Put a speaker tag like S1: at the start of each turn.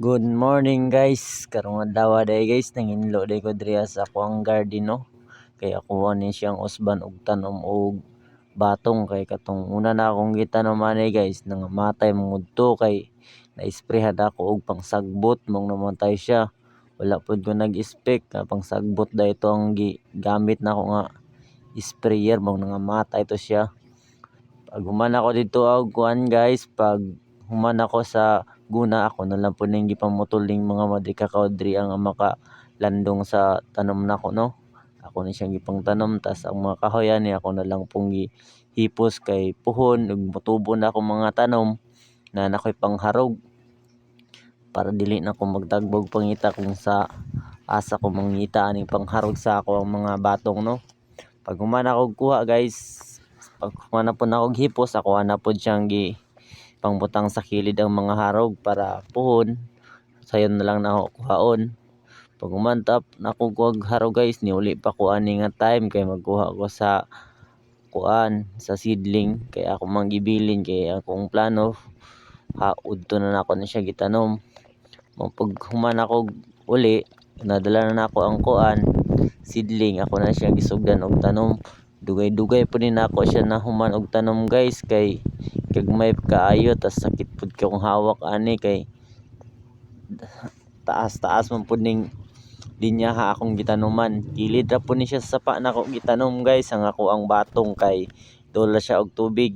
S1: Good morning guys. Karong adlaw day guys nanginlo day ko diri sa akong garden no. Kay ako ni siyang usban og tanom og batong kay katong una na akong gitanom ani guys nangamatay mangudto kay na-sprayhan ako og pangsagbot mong namatay siya. Wala pud ko nag-spec nga pangsagbot da ito ang gigamit nako nga sprayer mong nangamatay to siya. Pag human ako dito og kuan guys pag human ako sa guna ako na lang po ning gipamutol ning mga madrikakaw diri ang makalandong sa tanom nako no. Ako ni siyang gipangtanom tas ang mga kahoy ani ako na lang pong gihipos kay puhon ug motubo na akong mga tanom na nakoy pangharog para dili na ko magtagbo og pangita kung sa asa ko mangita aning pangharog sa ako ang mga batong no. Pag human ako og kuha guys pag human na pud ako hipos ako na pud siyang gi pangbutang sa kilid ang mga harog para puhon sayon na lang na ako kuhaon. Pag human tap nako og harog guys niuli pa ko ani nga time kay magkuha ko sa kuan sa seedling kay ako man gibilin kay akong plano ha udto na nako na siya gitanom. Pag human ako uli nadala na nako ang kuan seedling ako na siya gisugdan og tanom. Dugay-dugay pud ni nako siya nahuman og tanom guys kay gagmay kaayo tas sakit pud kayong hawak ani kay taas-taas man pud ning linyaha akong gitanuman. Kilid ra pud ni siya sa sapa nako gitanom guys ang ako ang batong kay dula siya og tubig.